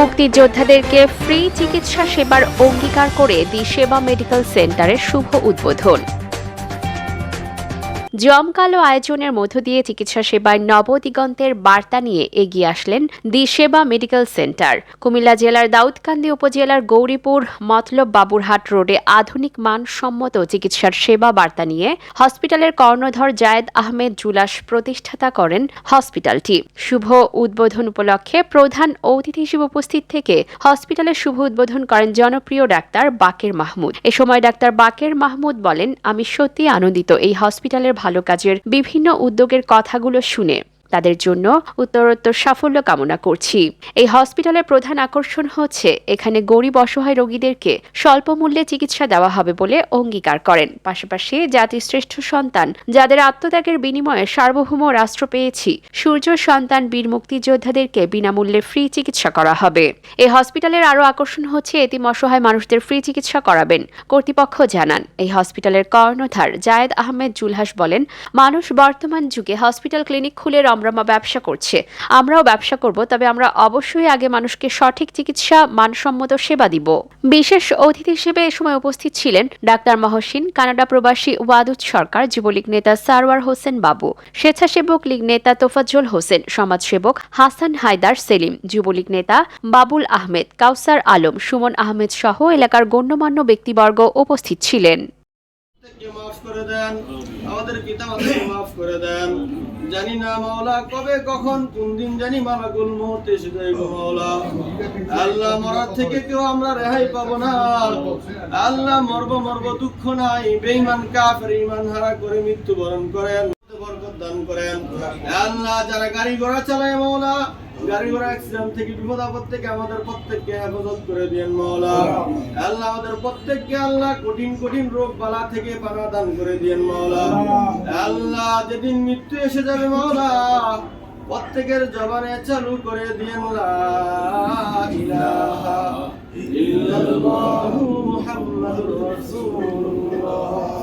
মুক্তিযোদ্ধাদেরকে free চিকিৎসা সেবার অঙ্গীকার করে দি সেবা মেডিকেল সেন্টারের শুভ উদ্বোধন। জমকালো আয়োজনের মধ্য দিয়ে চিকিৎসা সেবায় নবদিগন্তের বার্তা নিয়ে এগিয়ে আসলেন দি সেবা মেডিকেল সেন্টার। কুমিল্লা জেলার দাউদকান্দি উপজেলার গৌরীপুর মতলব বাবুরহাট রোডে আধুনিক মানসম্মত চিকিৎসার সেবা বার্তা নিয়ে হসপিটালের কর্ণধর জায়েদ আহমেদ জুলাস প্রতিষ্ঠাতা করেন হসপিটালটি। শুভ উদ্বোধন উপলক্ষে প্রধান অতিথি হিসেবে উপস্থিত থেকে হসপিটালের শুভ উদ্বোধন করেন জনপ্রিয় ডাক্তার বাকের মাহমুদ। এ সময় ডাক্তার বাকের মাহমুদ বলেন, আমি সত্যি আনন্দিত এই হসপিটালের ভালো কাজের বিভিন্ন উদ্যোগের কথাগুলো শুনে। তাদের জন্য উত্তরোত্তর সাফল্য কামনা করছি। এই হসপিটালের প্রধান আকর্ষণ হচ্ছে, এখানে গরিব অসহায় রোগীদেরকে স্বল্প মূল্যে চিকিৎসা দেওয়া হবে বলে অঙ্গীকার করেন। পাশাপাশি জাতির শ্রেষ্ঠ সন্তান, যাদের আত্মত্যাগের বিনিময়ে সার্বভৌম রাষ্ট্র পেয়েছি, সূর্য সন্তান বীর মুক্তিযোদ্ধাদেরকে বিনামূল্যে ফ্রি চিকিৎসা করা হবে। এই হসপিটালের আরও আকর্ষণ হচ্ছে, এতিম অসহায় মানুষদের ফ্রি চিকিৎসা করাবেন, কর্তৃপক্ষ জানান। এই হসপিটালের কর্ণধার জায়েদ আহমেদ জুলহাস বলেন, মানুষ বর্তমান যুগে হসপিটাল ক্লিনিক খুলে রমরমা ব্যবসা করছে। আমরাও ব্যবসা করব, তবে আমরা অবশ্যই আগে মানুষকে সঠিক চিকিৎসা, মানসম্মত সেবা দিব। বিশেষ অতিথি হিসেবে এ সময় উপস্থিত ছিলেন ডাক্তার মহসিন, কানাডা প্রবাসী ওয়াদুদ সরকার, যুবলীগ নেতা সারওয়ার হোসেন বাবু, স্বেচ্ছাসেবক লীগ নেতা তোফাজ্জল হোসেন, সমাজসেবক হাসান হায়দার সেলিম, যুবলীগ নেতা বাবুল আহমেদ, কাউসার আলম, সুমন আহমেদ সহ এলাকার গণ্যমান্য ব্যক্তিবর্গ উপস্থিত ছিলেন। কবে, কখন জানি মাওলা। আল্লাহ মরার থেকে কেউ আমরা রেহাই পাবো না। আল্লাহ মরব মরব দুঃখ নাই, বেঈমান কাফের ইমান হারা করে মৃত্যুবরণ করেন। দান করেন। আল্লাহ যারা গাড়ি ঘোড়া চালায় মাওলা, গাড়ি ঘোড়া অ্যাক্সিডেন্ট থেকে, বিপদ আপদ থেকে আমাদের প্রত্যেককে হেফাজত করে দিয়েন মাওলা। আল্লাহ আমাদের প্রত্যেককে আল্লাহ কঠিন কঠিন রোগ বালা থেকে পানা দান করে দিয়েন মাওলা। আল্লাহ যেদিন মৃত্যু এসে যাবে মাওলা, প্রত্যেকের জবানে চালু করে দিয়েন ইল্লাল্লাহু মুহাম্মাদুর রাসূলুল্লাহ।